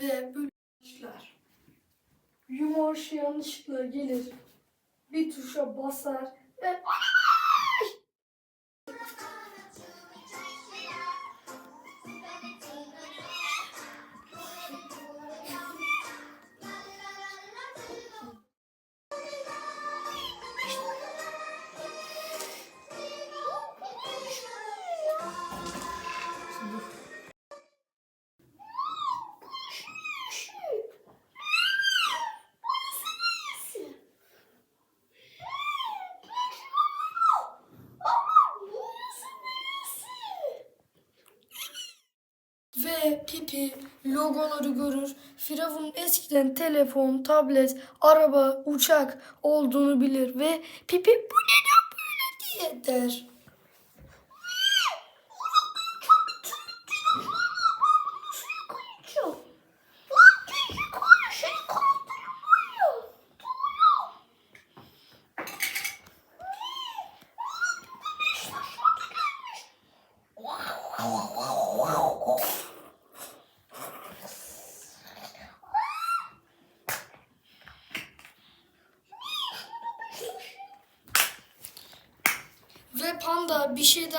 ve böyle başlar. Yumurta yanlışlıkla gelir. Bir tuşa basar ve ve Pipi logoları görür. Firavun eskiden telefon, tablet, araba, uçak olduğunu bilir ve Pipi bu neden böyle diye der.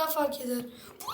Daha fark eder. Bu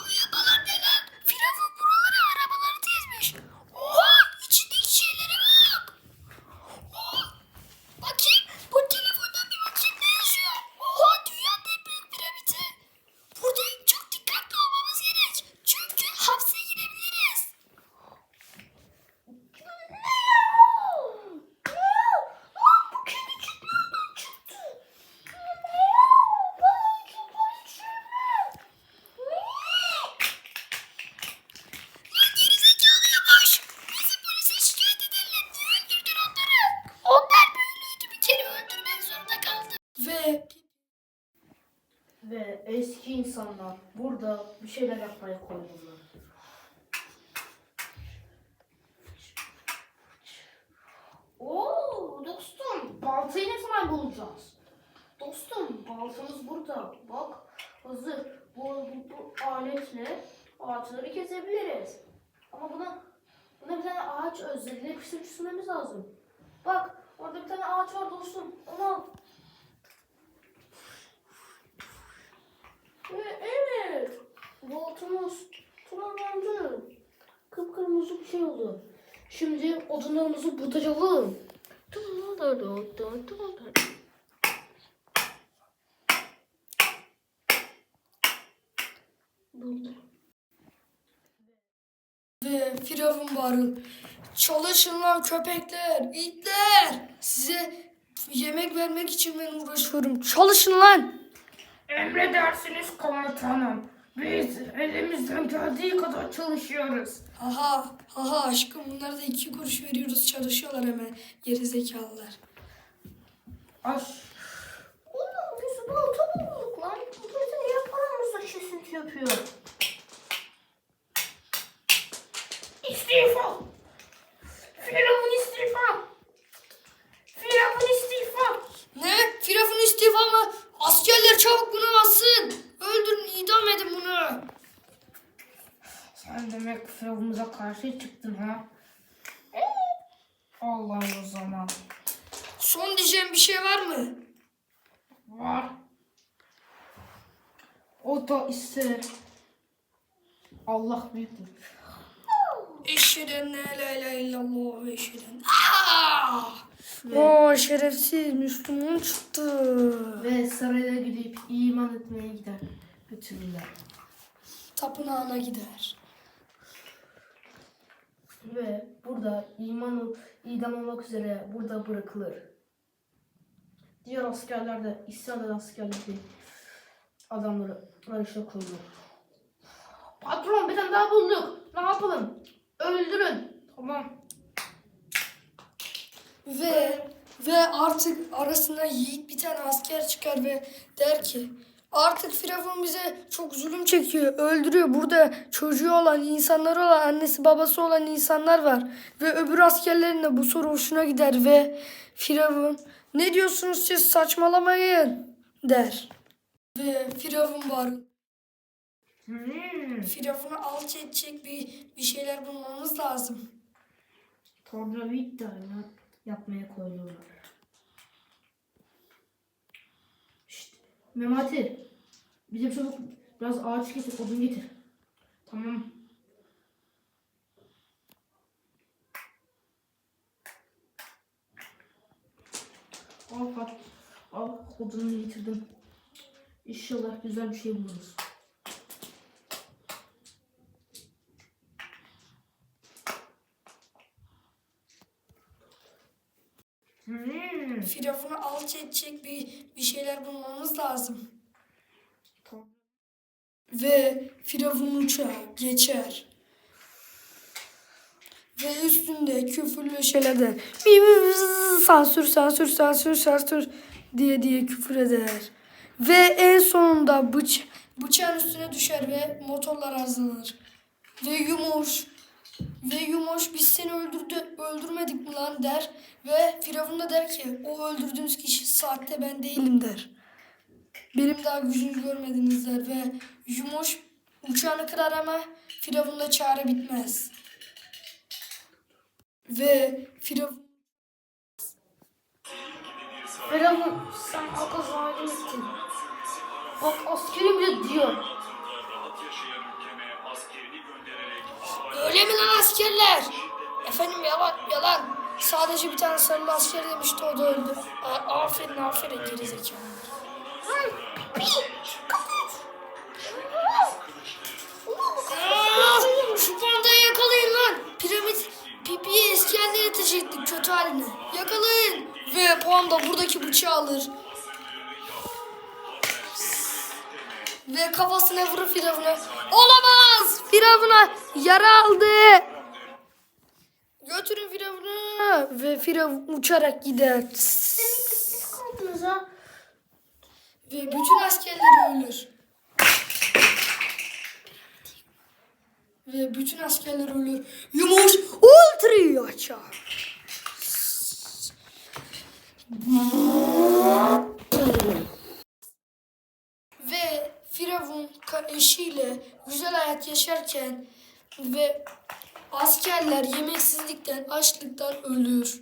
Ve eski insanlar burada bir şeyler yapmaya koyuldular. Oo dostum baltayı ne zaman bulacağız? Dostum baltamız burada. Bak hazır. Bu, bu, bu aletle ağaçları kesebiliriz. Ama buna buna bir tane ağaç özelliği yapıştırıp lazım. Bak orada bir tane ağaç var dostum. Onu al. Evet. Baltamız tamamlandı. Kıpkırmızı bir şey oldu. Şimdi odunlarımızı budayalım. Burada. ve Firavun bağırır. Çalışın lan köpekler, itler. Size yemek vermek için ben uğraşıyorum. Çalışın lan. Emredersiniz komutanım. Biz elimizden geldiği kadar çalışıyoruz. Aha, aha aşkım bunlara da iki kuruş veriyoruz. Çalışıyorlar hemen gerizekalılar. Aş. Oğlum biz balta bulduk lan. Bu bize niye paramızla kesinti yapıyor? İstifa. Firavun istifa. Firavun istifa. Ne? Firavun istifa mı? Askerler çabuk bunu bassın. Öldürün, idam edin bunu. Sen demek Firavun'umuza karşı çıktın ha? Allah o zaman. Son diyeceğim bir şey var mı? Var. O da ise Allah büyüktür. Eşheden la ilahe illallah ve eşheden. Oo şerefsiz Müslüman çıktı. Ve saraya gidip iman etmeye gider. Bütünler. Tapınağına gider. Ve burada iman idam olmak üzere burada bırakılır. Diğer askerler de isyan eden askerler de adamları arayışa koyulur. Patron bir tane daha bulduk. Ne yapalım? Öldürün. Tamam. Ve ve artık arasına yiğit bir tane asker çıkar ve der ki artık Firavun bize çok zulüm çekiyor, öldürüyor. Burada çocuğu olan, insanları olan, annesi babası olan insanlar var. Ve öbür askerlerin de bu soru hoşuna gider ve Firavun ne diyorsunuz siz saçmalamayın der. Ve Firavun bağırır. Hmm. Firavun'u alt edecek bir, bir şeyler bulmamız lazım. tornavida yap, yapmaya koyuyorlar. Memati. Bize çabuk biraz ağaç getir, odun getir. Tamam. Al Fat. Al odunu getirdim. İnşallah güzel bir şey buluruz. Hmm. Firavunu alt edecek bir, bir şeyler bulmamız lazım. Ve Firavun uçağı geçer. Ve üstünde küfürlü şeyler der. "Mi, mi, mi, zzz, Sansür, sansür, sansür, sansür diye diye küfür eder. Ve en sonunda bıç bıçağın üstüne düşer ve motorlar arızalanır. Ve Yumoş ve Yumoş biz seni öldürdü, öldürmedik mi lan der. Ve Firavun da der ki o öldürdüğünüz kişi saatte ben değilim der. Benim daha gücümü görmediniz der ve Yumoş uçağını kırar ama Firavun'la çare bitmez. Ve Firavun Firavun sen halka zalim ettin. Bak askerim bile diyor. Öyle mi lan askerler? Efendim yalan yalan. Sadece bir tane sarılı asker demişti o da öldü. A- aferin aferin gerizekalı. Aa, Şu pandayı yakalayın lan. Piramit pipiye eski haline getirecektik kötü haline. Yakalayın. Ve panda buradaki bıçağı alır. Ve kafasına vurur Firavun'a. Olamaz! Firavun'a yara aldı. Götürün Firavun'u. Ve Firavun uçarak gider. Ve bütün askerleri ölür. Ve bütün askerler ölür. Yumuş ultra'yı açar. Ve Firavun ka- eşiyle güzel hayat yaşarken ve askerler yemeksizlikten, açlıktan ölür.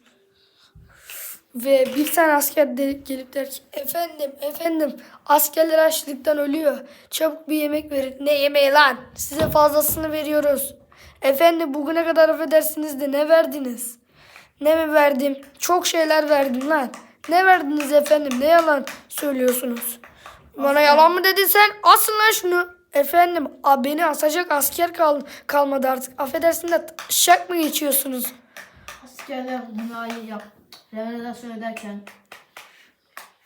Ve bir tane asker de gelip der ki efendim efendim askerler açlıktan ölüyor. Çabuk bir yemek verin. Ne yemeği lan? Size fazlasını veriyoruz. Efendim bugüne kadar affedersiniz de ne verdiniz? Ne mi verdim? Çok şeyler verdim lan. Ne verdiniz efendim? Ne yalan söylüyorsunuz? Bana yalan mı dedin sen? Asın lan şunu. Efendim a, beni asacak asker kal kalmadı artık. Affedersin de şak mı geçiyorsunuz? Askerler bunayı yap. Revelasyon ederken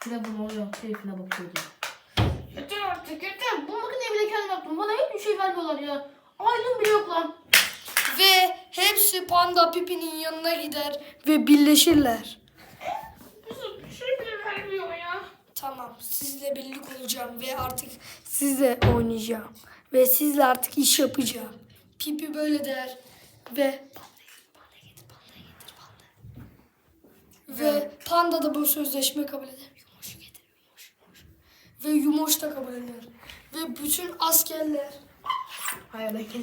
Firavun oluyor keyfine bakıyordu. Yeter artık yeter. Bu makineyi bile kendim yaptım. Bana hiçbir şey vermiyorlar ya. Aylığım bile yok lan. Ve hepsi Panda Pipi'nin yanına gider ve birleşirler. Bize bir şey bile vermiyor ya. Tamam sizle birlik olacağım ve artık sizle oynayacağım. Ve sizle artık iş yapacağım. Pipi böyle der ve ve Panda da bu sözleşme kabul eder. Yumuş getir, yumuş, yumuş. Ve Yumuş da kabul eder. Ve bütün askerler Hayaldeki.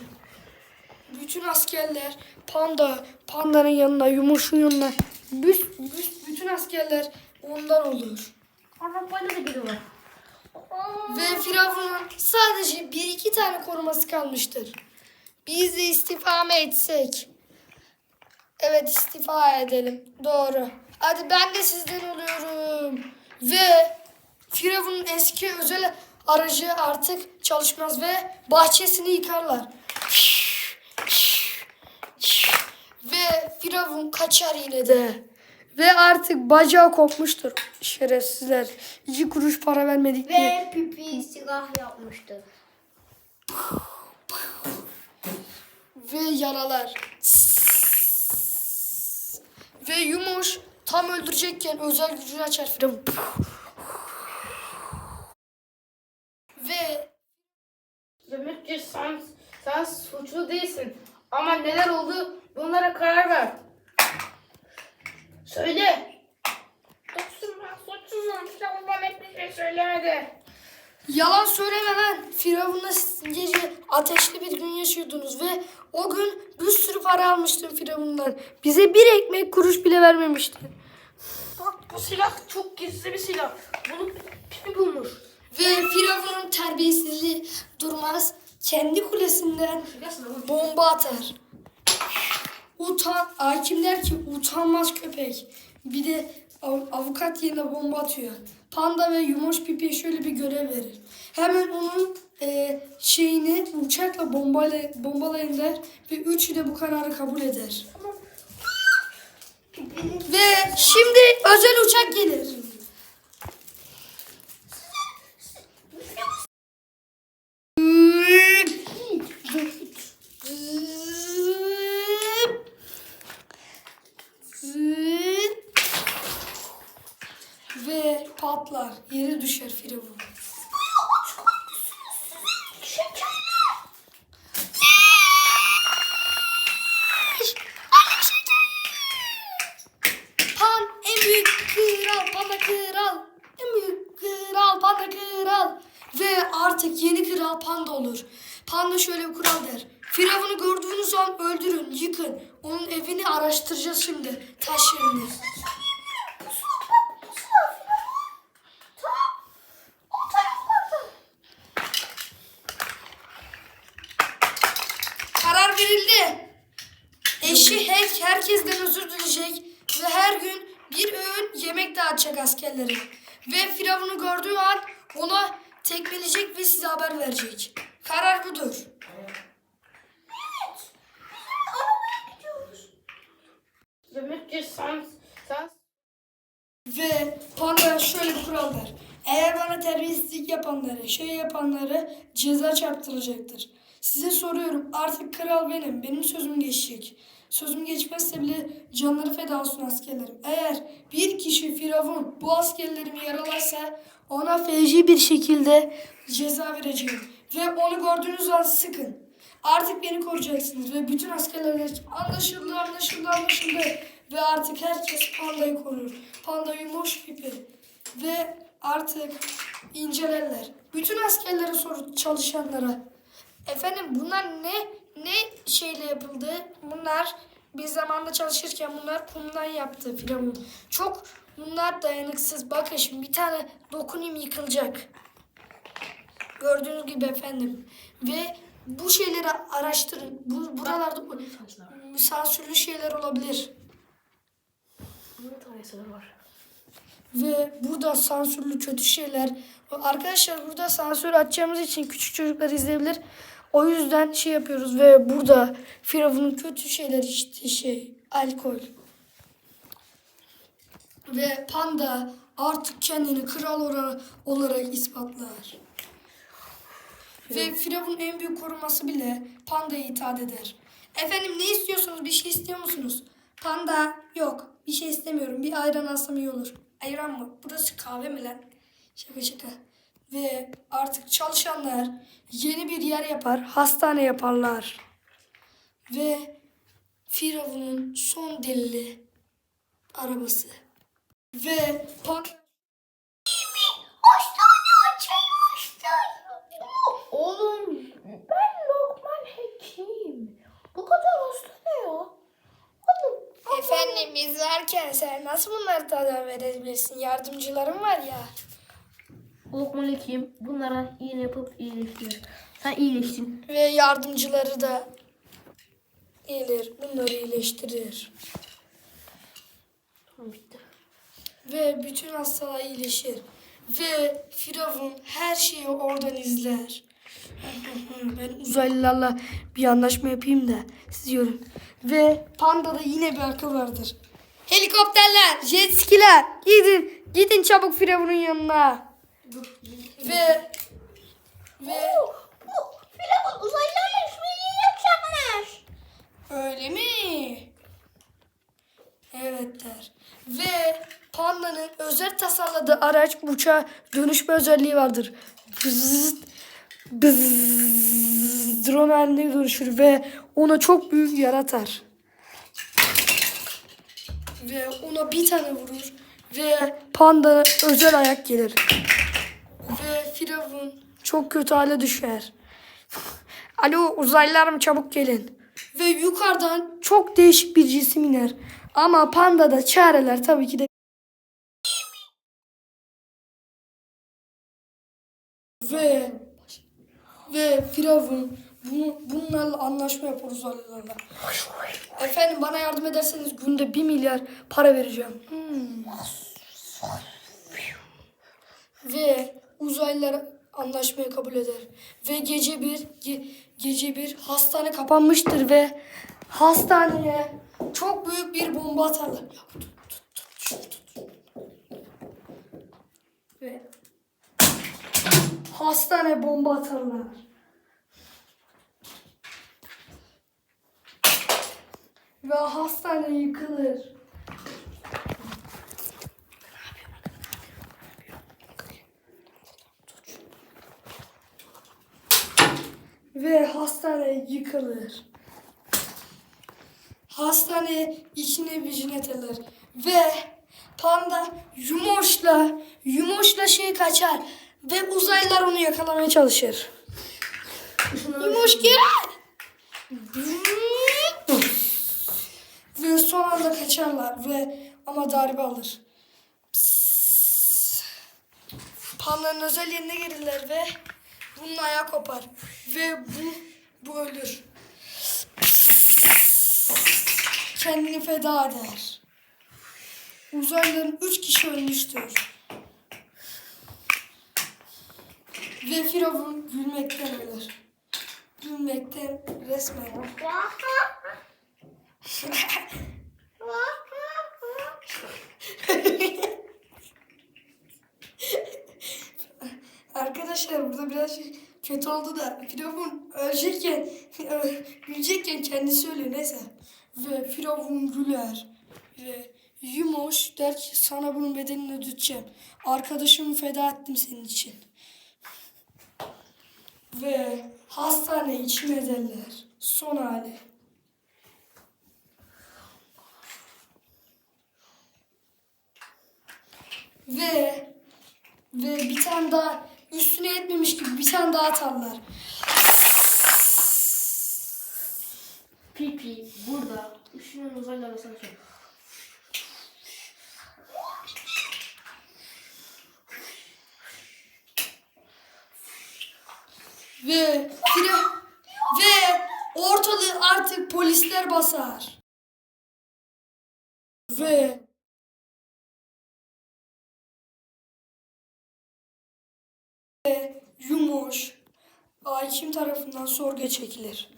Bütün askerler panda, pandanın yanına, yumuşun yanına. Büs, büs, bütün askerler ondan olur. Arabayla da geliyorlar. Ve Firavun'un sadece bir iki tane koruması kalmıştır. Biz de istifa mı etsek? Evet istifa edelim. Doğru. Hadi ben de sizden oluyorum. Ve Firavun'un eski özel aracı artık çalışmaz ve bahçesini yıkarlar. Ve Firavun kaçar yine de. Ve artık bacağı kopmuştur. Şerefsizler. İki kuruş para vermedik diye. Ve pipi silah yapmıştı. Ve yaralar. Ve Yumuş tam öldürecekken özel gücünü açar. Ve Demek ki sen, sen suçlu değilsin. Ama neler oldu bunlara karar ver. Söyle. Dostum ben suçsuzum. Firavun bana hiçbir şey söylemedi. Yalan söyleme lan. Firavun'la siz gece ateşli bir gün yaşıyordunuz ve o gün bir sürü para almıştın Firavun'dan. Bize bir ekmek kuruş bile vermemiştin. Bak bu silah çok gizli bir silah. Bunu kim bulmuş? Ve Firavun'un terbiyesizliği durmaz. Kendi kulesinden bomba atar. Utan, Hakim der ki utanmaz köpek. Bir de av- avukat yerine bomba atıyor. Panda ve Yumoş Pipi'ye şöyle bir görev verir. Hemen onun e, şeyini uçakla bombayla, bombalayın der ve üçü de bu kararı kabul eder. Ve şimdi özel uçak gelir. Ve patlar. Yere düşer Firavun. Pan en büyük kral, panda kral. En büyük kral, panda kral. Ve artık yeni kral panda olur. Panda şöyle bir kural der. Firavun'u gördüğünüz an öldürün, yıkın. Onun evini şimdi. Taş. Karar verildi. Eşi her, herkesten özür dileyecek ve her gün bir öğün yemek dağıtacak askerlere. Ve Firavun'u gördüğü an ona tekmeleyecek ve size haber verecek. Karar budur. Demek ki sen, sen Ve panda şöyle bir kural ver. Eğer bana terbiyesizlik yapanları, şey yapanları ceza çarptıracaktır. Size soruyorum artık kral benim. Benim sözüm geçecek. Sözüm geçmezse bile canları feda olsun askerlerim. Eğer bir kişi Firavun bu askerlerimi yaralarsa ona feci bir şekilde ceza vereceğim. Ve onu gördüğünüz an sıkın. Artık beni koruyacaksınız ve bütün askerler anlaşıldı anlaşıldı anlaşıldı. Ve artık herkes pandayı korur. Panda yumuş pipi. Ve artık incelerler. Bütün askerlere soru çalışanlara. Efendim bunlar ne ne şeyle yapıldı? Bunlar bir zamanda çalışırken bunlar kumdan yaptı Firavun. Çok bunlar dayanıksız. Bakın şimdi bir tane dokunayım yıkılacak. Gördüğünüz gibi efendim. Ve bu şeyleri araştırın. Bu, buralarda bu, sansürlü şeyler olabilir. bunun tanesi var. Ve burada sansürlü kötü şeyler. Arkadaşlar burada sansür açacağımız için küçük çocuklar izleyebilir. O yüzden şey yapıyoruz ve burada Firavun'un kötü şeyler işte şey alkol. Ve panda artık kendini kral olarak ispatlar. Ve Firavun en büyük koruması bile pandaya itaat eder. Efendim ne istiyorsunuz? Bir şey istiyor musunuz? Panda yok. Bir şey istemiyorum. Bir ayran alsam iyi olur. Ayran mı? Burası kahve mi lan? Şaka şaka. Ve artık çalışanlar yeni bir yer yapar. Hastane yaparlar. Ve Firavun'un son delili arabası. Ve panda Oğlum ben Lokman Hekim. Bu kadar hasta ne ya? Oğlum Efendim biz varken sen nasıl bunları tadan verebilirsin? Yardımcılarım var ya. Lokman Hekim bunlara iğne yapıp iyileştiriyor. Sen iyileştin. Ve yardımcıları da gelir. Bunları iyileştirir. Tamam bitti. Ve bütün hastalar iyileşir. Ve Firavun her şeyi oradan izler. Ben uzaylılarla bir anlaşma yapayım da siz görün. Ve Panda'da yine bir akıl vardır. Helikopterler, jet skiler gidin, gidin çabuk Firavun'un yanına. Ve ve Firavun uzaylılarla işbirliği yapacakmış. Öyle mi? Evet der. Ve Panda'nın özel tasarladığı araç uçağa dönüşme özelliği vardır. Bzzzt, bzzzt, drone haline dönüşür ve ona çok büyük yaratar. Ve ona bir tane vurur ve Panda'ya özel ayak gelir. Ve Firavun çok kötü hale düşer. Alo uzaylılar mı çabuk gelin. Ve yukarıdan çok değişik bir cisim iner. Ama panda da çareler tabii ki de ve ve Firavun bunu, bunlarla anlaşma yapar uzaylılarla. Efendim bana yardım ederseniz günde bir milyar para vereceğim. Hmm. Ve uzaylılar anlaşmayı kabul eder. Ve gece bir ge- gece bir hastane kapanmıştır ve hastaneye çok büyük bir bomba atarlar. Ve hastane bomba atarlar. Ve hastane yıkılır. Ve hastane yıkılır. Hastane içine vicin ederler. Ve panda yumoşla, yumoşla şey kaçar. Ve uzaylılar onu yakalamaya çalışır. Yumoş gel. Ve son anda kaçarlar ve ama darbe alır. Psst. Pandanın özel yerine gelirler ve bunun ayağı kopar. Ve bu, bu ölür. Kendini feda eder. Uzaylıların üç kişi ölmüştür. Ve Firavun gülmekten ölür. Gülmekten resmen. Arkadaşlar burada biraz şey kötü oldu da Firavun ölecekken, gülecekken kendisi ölüyor neyse. Ve Firavun güler. Ve Yumoş der ki sana bunun bedelini ödeteceğim. Arkadaşımı feda ettim senin için. Ve hastane için ederler. Son hali. Ve ve bir tane daha üstüne yetmemiş gibi bir tane daha atarlar. Pipi burada. Düşünün uzaylılarla savaşıyor. Ve fire ve ortalığı artık polisler basar. Ve Yumoş hakim tarafından sorguya çekilir.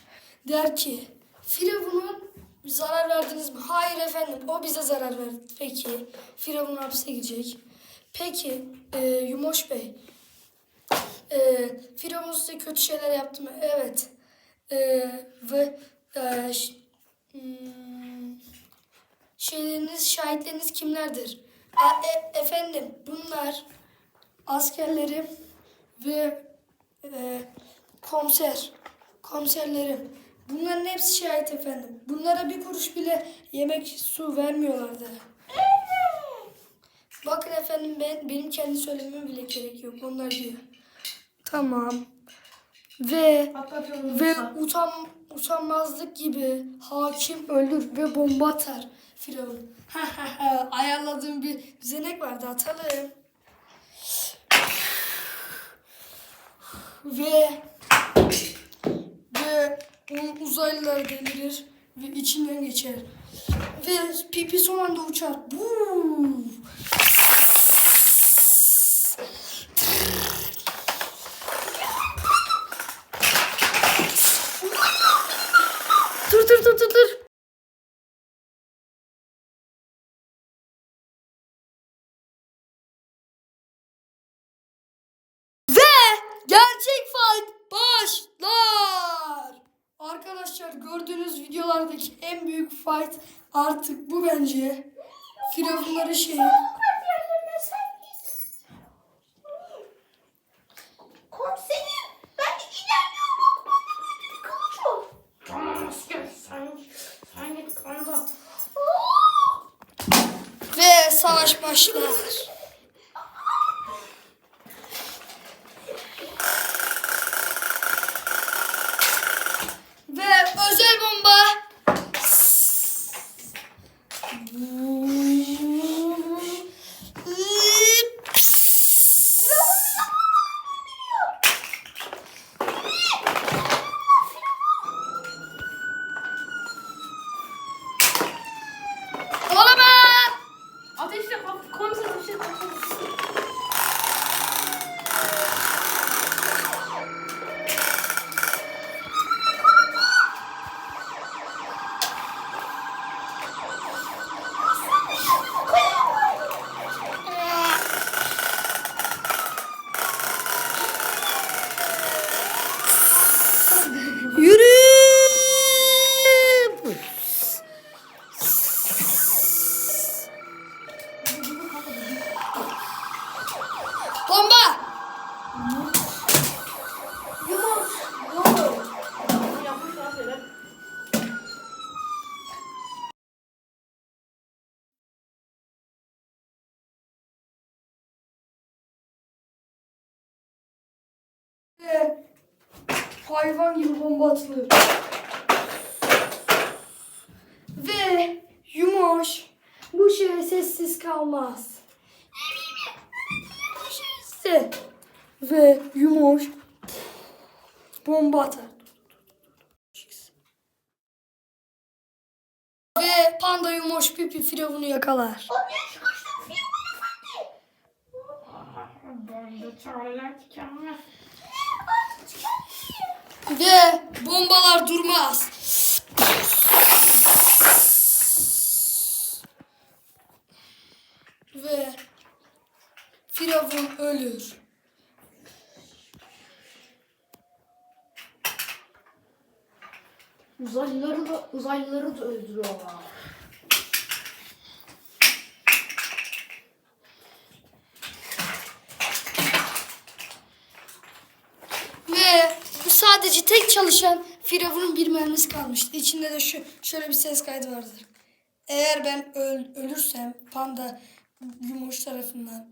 Der ki Firavun'a zarar verdiniz mi? Hayır efendim o bize zarar verdi. Peki Firavun hapse gidecek. Peki e, Yumoş Bey e, Firavun size kötü şeyler yaptı mı? Evet. E, ve e, hmm, şeyleriniz, şahitleriniz kimlerdir? A, e- efendim bunlar askerlerim ve e, komiser, komiserlerim. Bunların hepsi şahit efendim. Bunlara bir kuruş bile yemek, su vermiyorlardı. Bakın efendim ben benim kendi söylememe bile gerek yok. Onlar diyor. Tamam. Ve ve utan utanmazlık gibi hakim ölür ve bomba atar Firavun. Ayarladığım bir düzenek vardı atalım. ve ve uzaylılar delirir ve içinden geçer. Ve pipi son anda uçar. Buu. Dur dur dur dur dur. Ve gerçek fight başlar. Arkadaşlar gördüğünüz videolardaki en büyük fight artık bu bence. Firavunların şeyi. Komiserim ben ilerliyorum bak bende böyle kılıç. Tamam asker sen, sen git. Ve savaş başlar. Olamaz! Ateşle, komiser ateşle. Yürü! Bomba! Yumurta. Ne oldu? Yapmış lan sebep. Ve hayvan gibi bomba atılır. Ve Yumoş bu şeye sessiz kalmaz. İşte ve Yumoş bomba atar. Ve panda Yumoş pipi firavunu yakalar. Ben de çağrılar tükenmez. Ve bombalar durmaz. Ve Firavun ölür. Uzaylıları da, uzaylıları da öldürüyorlar. Ve bu sadece tek çalışan Firavun'un bir mermisi kalmıştı. İçinde de şu şöyle bir ses kaydı vardır. Eğer ben öl- ölürsem panda yumuş tarafından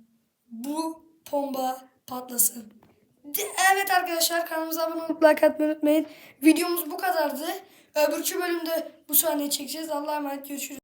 bu bomba patlasın. De- evet arkadaşlar kanalımıza abone olup like atmayı unutmayın. Videomuz bu kadardı. Öbürkü bölümde bu sahneyi çekeceğiz. Allah'a emanet görüşürüz.